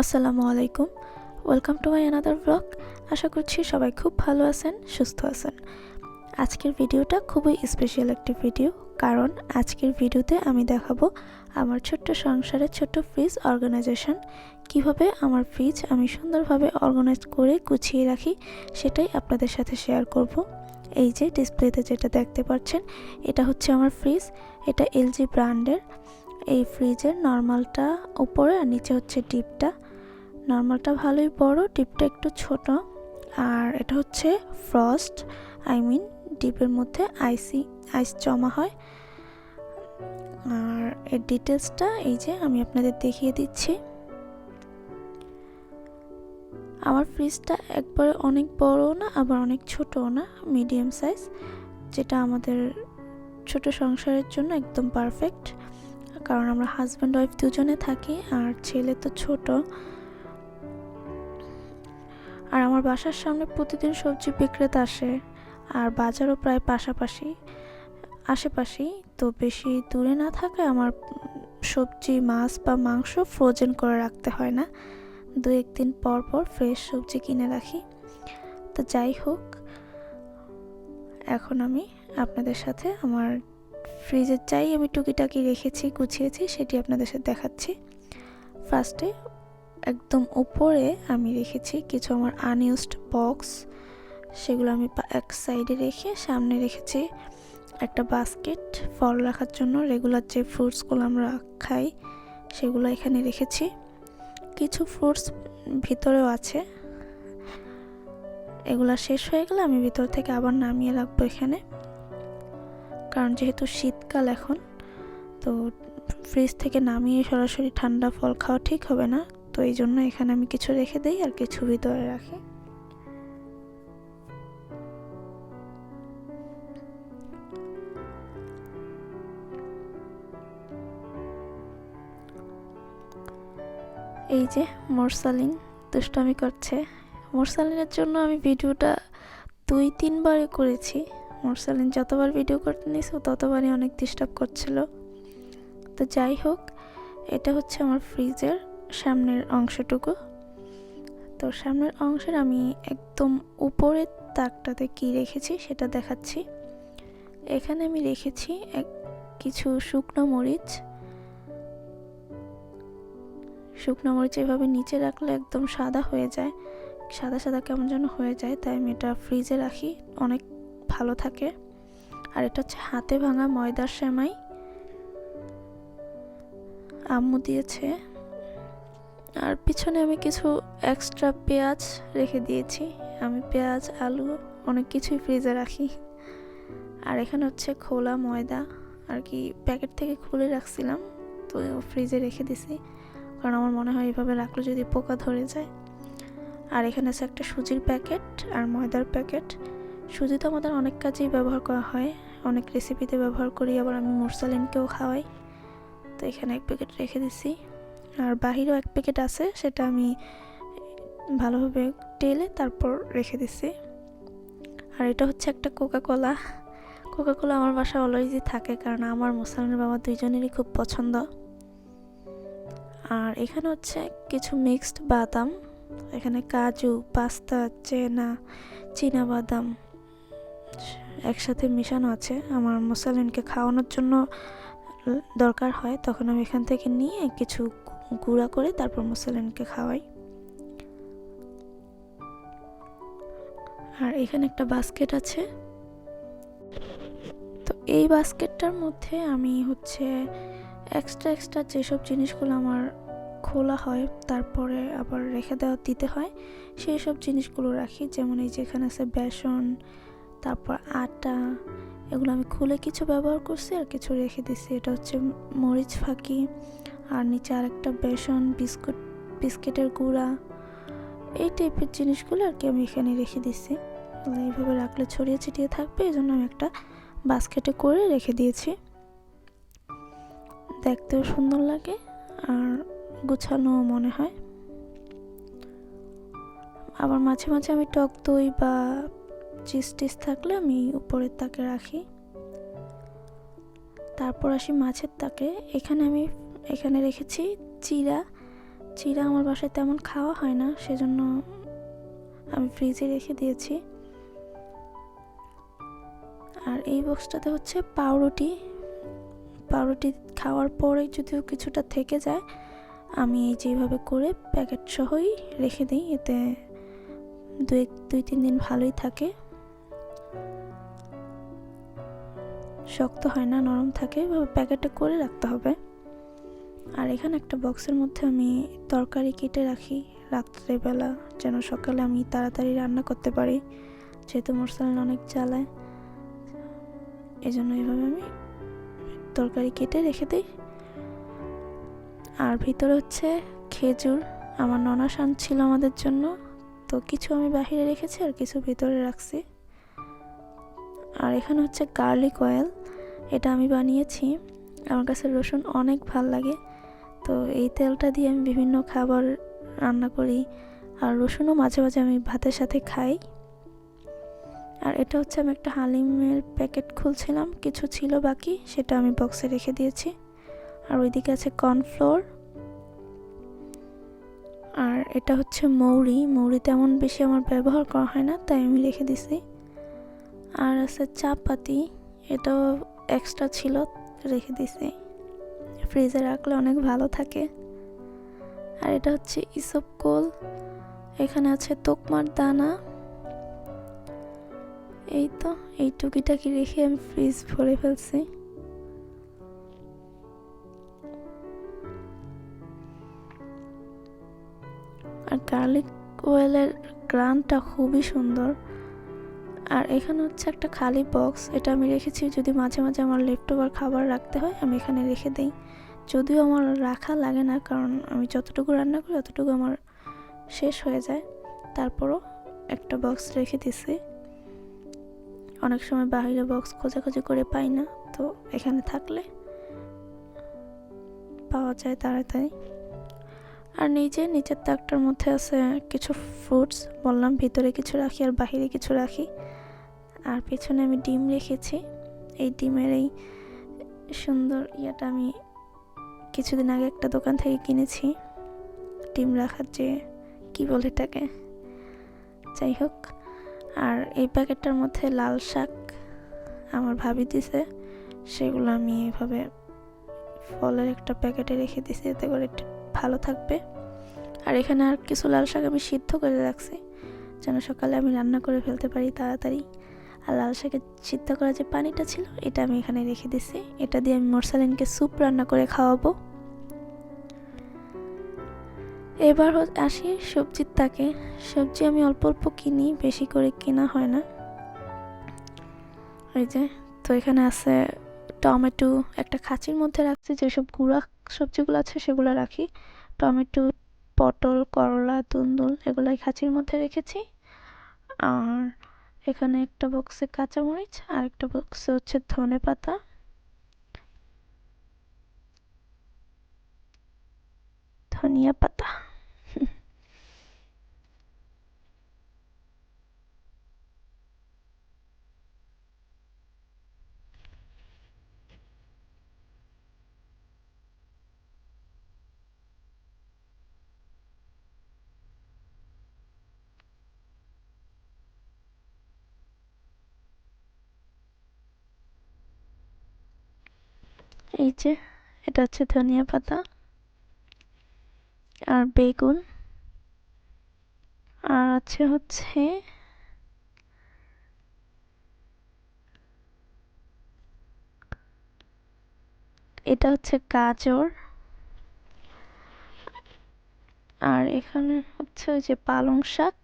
আসসালামু আলাইকুম। Welcome to my another blog আশা করছি সবাই খুব ভালো আছেন, সুস্থ আছেন। আজকের ভিডিওটা খুবই স্পেশাল একটি ভিডিও কারণ আজকের ভিডিওতে আমি দেখাবো আমার ছোট্ট সংসারের ছোট্ট ফ্রিজ অর্গানাইজেশন কীভাবে আমার ফ্রিজ আমি সুন্দরভাবে অর্গানাইজ করে গুছিয়ে রাখি, সেটাই আপনাদের সাথে শেয়ার করব। এই যে ডিসপ্লেতে যেটা দেখতে পাচ্ছেন, এটা হচ্ছে আমার ফ্রিজ এটা এলজি ব্র্যান্ডের এই ফ্রিজের নর্মালটা উপরে আর নিচে হচ্ছে ডিপটা নর্মালটা ভালোই বড় ডিপটা একটু ছোট। আর এটা হচ্ছে ফ্রস্ট আই মিন ডিপের মধ্যে আইসি আইস জমা হয়। আর এর ডিটেলসটা এই যে আমি আপনাদের দেখিয়ে দিচ্ছি। আমার ফ্রিজটা একবারে অনেক বড়ও না, আবার অনেক ছোটও না মিডিয়াম সাইজ যেটা আমাদের ছোট সংসারের জন্য একদম পারফেক্ট কারণ আমরা হাজব্যান্ড ওয়াইফ দুজনে থাকি, আর ছেলে তো ছোট। আর আমার বাসার সামনে প্রতিদিন সবজি বিক্রেতা আসে, আর বাজারও প্রায় পাশাপাশি, আশেপাশেই। তো বেশি দূরে না থাকায় আমার সবজি, মাছ বা মাংস ফ্রোজেন করে রাখতে হয় না। দু একদিন পর পর ফ্রেশ সবজি কিনে রাখি। তো যাই হোক, এখন আমি আপনাদের সাথে আমার ফ্রিজের চাই আমি টুকিটাকি রেখেছি, গুছিয়েছি, সেটি আপনাদের সাথে দেখাচ্ছি। ফার্স্টে একদম উপরে আমি রেখেছি কিছু আমার আনইউজড বক্স সেগুলো আমি এক সাইডে রেখে সামনে রেখেছি একটা বাস্কেট ফল রাখার জন্য। রেগুলার যে ফ্রুটসগুলো আমরা খাই, সেগুলো এখানে রেখেছি। কিছু ফ্রুটস ভিতরেও আছে। এগুলা শেষ হয়ে গেলে আমি ভিতর থেকে আবার নামিয়ে রাখব এখানে। কারণ যেহেতু শীতকাল এখন, তো ফ্রিজ থেকে নামিয়ে সরাসরি ঠান্ডা ফল খাওয়া ঠিক হবে না। তো এই জন্য এখানে আমি কিছু রেখে দিই আর কিছু ভিতরে রাখি। এই যে মোরসালিন, দুষ্টামি করছে। মোরসালিনের জন্য আমি ভিডিওটা দুই, তিনবারে করেছি। মোরসালিন যতবার ভিডিও করতে নিয়েছে, ততবারই অনেক ডিস্টার্ব করছিল। তো যাই হোক, এটা হচ্ছে আমার ফ্রিজের সামনের অংশটুকু। তো সামনের অংশের আমি একদম উপরের তাকটাতে কি রেখেছি সেটা দেখাচ্ছি। এখানে আমি রেখেছি এক কিছু শুকনো মরিচ। শুকনো মরিচ এভাবে নিচে রাখলে একদম সাদা হয়ে যায়। সাদা সাদা কেমন যেন হয়ে যায়, তাই আমি এটা ফ্রিজে রাখি, অনেক ভালো থাকে। আর এটা হচ্ছে হাতে ভাঙা ময়দার সেমাই। আম্মু দিয়েছে আর পিছনে আমি কিছু এক্সট্রা পেঁয়াজ রেখে দিয়েছি। আমি পেঁয়াজ, আলু অনেক কিছুই ফ্রিজে রাখি। আর এখানে হচ্ছে খোলা ময়দা। আর কি প্যাকেট থেকে খুলে রাখছিলাম, তো ফ্রিজে রেখে দিছি। কারণ আমার মনে হয় এভাবে রাখলে যদি পোকা ধরে যায়। আর এখানে আছে একটা সুজির প্যাকেট আর ময়দার প্যাকেট সুজি তো আমাদের অনেক কাজেই ব্যবহার করা হয়। অনেক রেসিপিতে ব্যবহার করি, আবার আমি মুরসালিনকেও খাওয়াই। তো এখানে এক প্যাকেট রেখে দিছি। আর বাহিরেও এক প্যাকেট আছে, সেটা আমি ভালোভাবে টেলে তারপর রেখে দিছি। আর এটা হচ্ছে একটা কোকা কোলা কোকা কোলা আমার বাসা অলরেডি থাকে, কারণ আমার মুসলমানের বাবা দুইজনেরই খুব পছন্দ। আর এখানে হচ্ছে কিছু মিক্সড বাদাম, এখানে কাজু, পাস্তা, চেনা চীনা বাদাম একসাথে মিশানো আছে। আমার মুসালিনকে খাওয়ানোর জন্য দরকার হয়, তখন আমি এখান থেকে নিয়ে কিছু গুঁড়া করে তারপর মুসালিনকে খাওয়াই। আর এখানে একটা বাস্কেট আছে। তো এই বাস্কেটটার মধ্যে আমি হচ্ছে এক্সট্রা এক্সট্রা যেসব জিনিসগুলো আমার খোলা হয়, তারপরে আবার রেখে দেওয়া, দিতে হয় সেই সব জিনিসগুলো রাখি। যেমন এই যেখানে আছে বেসন, তারপর আটা, এগুলো আমি খুলে কিছু ব্যবহার করছি আর কিছু রেখে দিছি। এটা হচ্ছে মরিচ ফাঁকি আর নিচে আরেকটা বেসন, বিস্কুট, বিস্কিটের গুঁড়া, এই টাইপের জিনিসগুলো আর কি আমি এখানে রেখে দিছি এইভাবে রাখলে ছড়িয়ে ছিটিয়ে থাকবে, এই জন্য আমি একটা বাস্কেটে করে রেখে দিয়েছি। দেখতেও সুন্দর লাগে আর গোছানো মনে হয়। আবার মাঝে মাঝে আমি টক দই বা চিজ টিস থাকলে আমি উপরের তাকে রাখি। তারপর আসি মাছের তাকে। এখানে আমি এখানে রেখেছি চিরা। চিড়া আমার বাসায় তেমন খাওয়া হয় না, সেজন্য আমি ফ্রিজে রেখে দিয়েছি। আর এই বক্সটাতে হচ্ছে পাউরুটি। পাউরুটি খাওয়ার পরে যদিও কিছুটা থেকে যায়, আমি এই যেভাবে করে প্যাকেট সহই রেখে দিই, এতে দুই দুই, তিন দিন ভালোই থাকে। শক্ত হয় না, নরম থাকে প্যাকেটে করে রাখতে হবে। আর এখানে একটা বক্সের মধ্যে আমি তরকারি কেটে রাখি রাত্রেবেলা, যেন সকালে আমি তাড়াতাড়ি রান্না করতে পারি। যেহেতু মশলা অনেক জ্বালায় এই জন্য এইভাবে আমি তরকারি কেটে রেখে দিই। আর ভিতরে হচ্ছে খেজুর, আমার ননাসান ছিল আমাদের জন্য, তো কিছু আমি বাহিরে রেখেছি আর কিছু ভিতরে রাখছি। আর এখানে হচ্ছে গার্লিক অয়েল এটা আমি বানিয়েছি। আমার কাছে রসুন অনেক ভালো লাগে। তো এই তেলটা দিয়ে আমি বিভিন্ন খাবার রান্না করি আর রসুনও মাঝে মাঝে আমি ভাতের সাথে খাই। আর এটা হচ্ছে আমি একটা হালিমের প্যাকেট খুলছিলাম, কিছু ছিল বাকি সেটা আমি বক্সে রেখে দিয়েছি। আর ওইদিকে আছে কর্নফ্লোর। আর এটা হচ্ছে মৌরি। মৌরি তেমন বেশি আমার ব্যবহার করা হয় না, তাই আমি রেখে দিছি। আর আছে চাপাতি, এটাও এক্সট্রা ছিল, রেখে দিছি। ফ্রিজে রাখলে অনেক ভালো থাকে। আর এটা হচ্ছে ইসব কোল এখানে আছে তোকমার দানা। এই তো, এই টুকিটাকি রেখে আমি ফ্রিজ ভরে ফেলছি। আর গার্লিক অয়েলের গ্রানটা খুবই সুন্দর। আর এখানে হচ্ছে একটা খালি বক্স এটা আমি রেখেছি। যদি মাঝে মাঝে আমার লেফট ওভার খাবার রাখতে হয়, আমি এখানে রেখে দিই। যদিও আমার রাখা লাগে না, কারণ আমি যতটুকু রান্না করি ততটুকু আমার শেষ হয়ে যায়। তারপরও একটা বক্স রেখে দিছি। অনেক সময় বাইরে বক্স খোঁজাখুঁজি করে পাই না, তো এখানে থাকলে পাওয়া যায় তাড়াতাড়ি। আর নিজে নিচের তাকটার মধ্যে আছে কিছু ফ্রুটস বললাম ভিতরে কিছু রাখি আর বাহিরে কিছু রাখি। আর পেছনে আমি ডিম রেখেছি। এই ডিমের এই সুন্দর ইয়েটা আমি কিছুদিন আগে একটা দোকান থেকে কিনেছি। ডিম রাখার যে কি বলে এটাকে? যাই হোক, আর এই প্যাকেটটার মধ্যে লাল শাক আমার ভাবি দিছে, সেগুলো আমি এভাবে ফলের একটা প্যাকেটে রেখে দিছি, এতে করে একটু ভালো থাকবে। আর এখানে আর কিছু লাল শাক আমি সিদ্ধ করে রাখছি, যেন সকালে আমি রান্না করে ফেলতে পারি তাড়াতাড়ি। আর লাল শাকের সিদ্ধ করা যে পানিটা ছিল, এটা আমি এখানে রেখে দিছি। এটা দিয়ে আমি মরসালিনকে স্যুপ রান্না করে খাওয়াবো। এবার আসি সবজির তাকে। সবজি আমি অল্প অল্প কিনি, বেশি করে কেনা হয় না। ওই যে, তো এখানে আছে টমেটো, একটা খাঁচির মধ্যে রাখছি, যেসব গুঁড়া সবজিগুলো আছে সেগুলো রাখি। টমেটো, পটল, করলা তুন্দুল এগুলাই খাঁচির মধ্যে রেখেছি। আর এখানে একটা বক্সে কাঁচামরিচ আর একটা বক্সে হচ্ছে ধনে পাতা। ধনিয়া পাতা। এই যে, এটা হচ্ছে ধনিয়া পাতা আর বেগুন আর আছে হচ্ছে এটা হচ্ছে গাজর আর এখানে হচ্ছে ওই যে পালং শাক।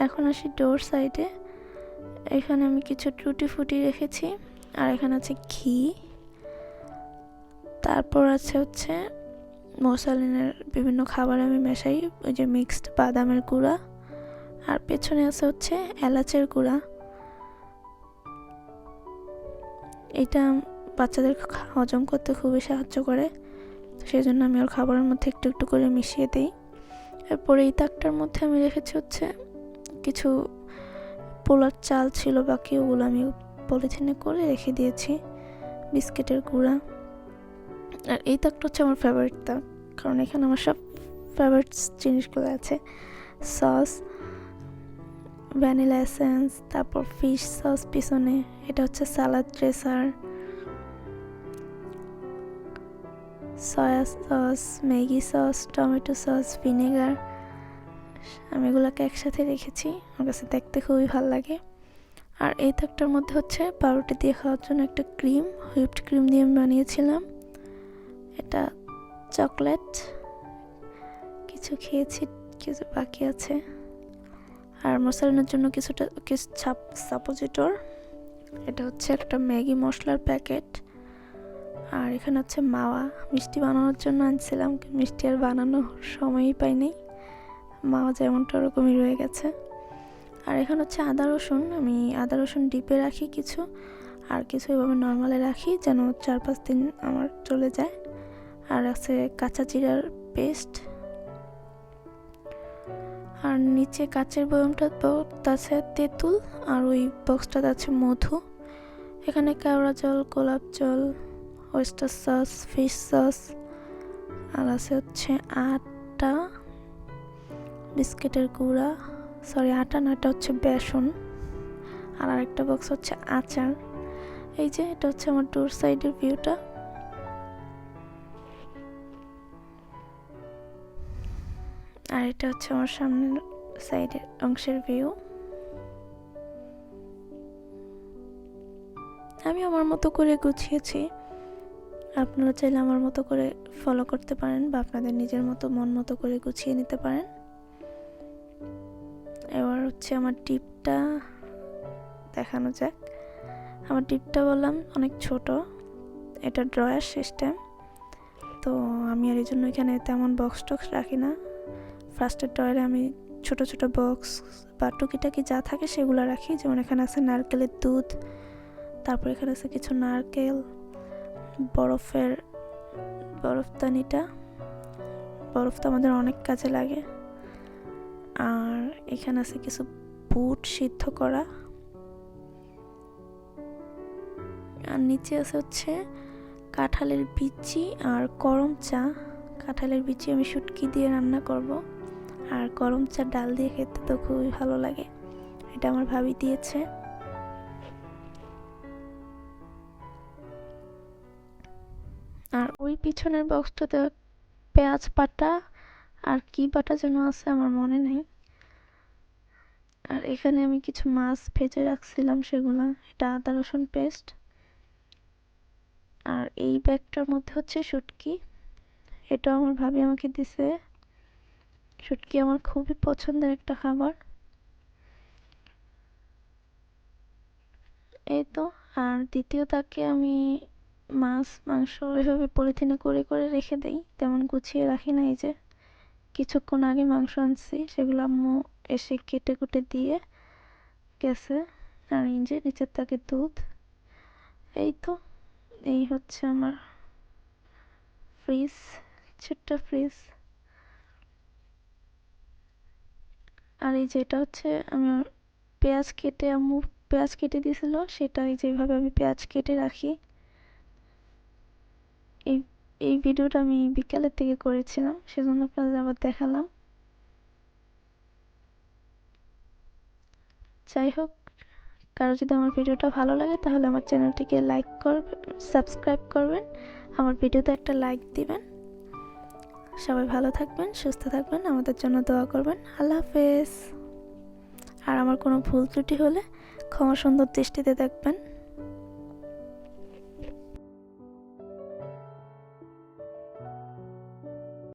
এখন আসি ডোর সাইডে এখানে আমি কিছু টুটি ফুটি রেখেছি। আর এখানে আছে ঘি। তারপর আছে হচ্ছে মশালিনের বিভিন্ন খাবার আমি মেশাই। ওই যে মিক্সড বাদামের গুঁড়া। আর পেছনে আছে হচ্ছে এলাচের গুঁড়া। এটা বাচ্চাদের হজম করতে খুবই সাহায্য করে। সেই জন্য আমি ওর খাবারের মধ্যে একটু একটু করে মিশিয়ে দিই। এরপরে এই তাকটার মধ্যে আমি রেখেছি হচ্ছে কিছু পোলার চাল ছিল বাকি, ওগুলো আমি পলিথিনে করে রেখে দিয়েছি, বিস্কিটের গুঁড়া। আর এই তাকটা হচ্ছে আমার ফেভারিট তাক, কারণ এখানে আমার সব ফেভারিট জিনিসগুলো আছে। সস ভ্যানিলা এসেন্স তারপর ফিশ সস পিছনে, এটা হচ্ছে salad dresser soya sauce Maggi sauce tomato sauce vinegar আমি এগুলোকে একসাথে রেখেছি। আমার কাছে দেখতে খুবই ভালো লাগে। আর এই থাকটার মধ্যে হচ্ছে পাউরুটি দিয়ে খাওয়ার জন্য একটা ক্রিম, হুইপড ক্রিম দিয়ে আমি বানিয়েছিলাম। এটা চকলেট। কিছু খেয়েছি, কিছু বাকি আছে। আর মশলানোর জন্য কিছুটা, কিছু ছাপ, সাপোজিটর। এটা হচ্ছে একটা ম্যাগি মশলার প্যাকেট। আর এখানে হচ্ছে মাওয়া। মিষ্টি বানানোর জন্য আনছিলাম। মিষ্টি আর বানানোর সময়ই পাইনি। মাওয়া যেমনটা ওরকমই রয়ে গেছে। আর এখানে হচ্ছে আদা রসুন, আমি আদা রসুন ডিপে রাখি কিছু, আর কিছু এভাবে নর্মালে রাখি যেন চার পাঁচ দিন আমার চলে যায়। আর আছে কাঁচা জিরার পেস্ট আর নিচে কাচের বয়মটা আছে তেঁতুল, আর ওই বক্সটাতে আছে মধু। এখানে কেওড়া জল, গোলাপ জল ওয়েস্টার সস ফিশ সস আর আছে হচ্ছে আটা। বিস্কিটের গুঁড়া সরি আটা না, এটা হচ্ছে বেসন। আর আরেকটা বক্স হচ্ছে আচার। এই যে, এটা হচ্ছে আমার ডোর সাইডের ভিউটা আর এটা হচ্ছে আমার সামনের সাইডের অংশের ভিউ আমি আমার মতো করে গুছিয়েছি। আপনারা চাইলে আমার মতো করে ফলো করতে পারেন বা আপনাদের নিজের মতো, মন মতো করে গুছিয়ে নিতে পারেন। হচ্ছে আমার টিপটা, দেখানো যাক। আমার টিপটা বললাম, অনেক ছোট। এটা ড্রয়ার সিস্টেম। তো আমি আর এই জন্য এখানে তেমন বক্স টক্স রাখি না। ফার্স্টের ড্রয়ারে আমি ছোট ছোট বক্স বা টুকিটাকি যা থাকে সেগুলো রাখি। যেমন এখানে আছে নারকেলের দুধ, তারপর এখানে আছে কিছু নারকেল, বরফের, বরফদানিটা। বরফ তো আমাদের অনেক কাজে লাগে। আর এখানে আছে কিছু বুট সিদ্ধ করা। আর নিচে আছে হচ্ছে কাঁঠালের বিচি আর গরম চা। কাঁঠালের বিচি আমি শুটকি দিয়ে রান্না করব। আর গরম চা ডাল দিয়ে খেতে তো খুবই ভালো লাগে, এটা আমার ভাবি দিয়েছে। আর ওই পিছনের বক্সটাতে পেঁয়াজ পাটা আর কি বাটা যেন আছে আমার মনে নেই। আর এখানে আমি কিছু মাছ ভেজে রাখছিলাম সেগুলো, এটা আদা রসুন পেস্ট আর এই ব্যাগটার মধ্যে হচ্ছে শুটকি এটা আমার ভাবি আমাকে দিছে। শুটকি আমার খুবই পছন্দের একটা খাবার। এই তো, আর দ্বিতীয় তাকে আমি মাছ, মাংস এভাবে পলিথিনে করে করে রেখে দেই, তেমন গুছিয়ে রাখি না এই যে। কিছুক্ষণ আগে মাংস আনছি, সেগুলো আম্মু এসে কেটে কুটে দিয়ে গেছে। আর এই যে নিচের তাকে দুধ। এই তো, এই হচ্ছে আমার ফ্রিজ ছোট্ট ফ্রিজ আর এই যেটা হচ্ছে আমি পেঁয়াজ কেটে আম্মু পেঁয়াজ কেটে দিয়েছিল, সেটা এই যেভাবে আমি পেঁয়াজ কেটে রাখি, এই এই ভিডিওটা আমি বিকালের থেকে করেছিলাম, সেজন্য আপনাদের আবার দেখালাম। যাই হোক, কারও যদি আমার ভিডিওটা ভালো লাগে, তাহলে আমার চ্যানেলটিকে লাইক করবেন, সাবস্ক্রাইব করবেন, আমার ভিডিওতে একটা লাইক দিবেন। সবাই ভালো থাকবেন, সুস্থ থাকবেন, আমাদের জন্য দোয়া করবেন। আল্লাহ হাফেজ। আর আমার কোনো ভুল ত্রুটি হলে ক্ষমা সুন্দর দৃষ্টিতে দেখবেন।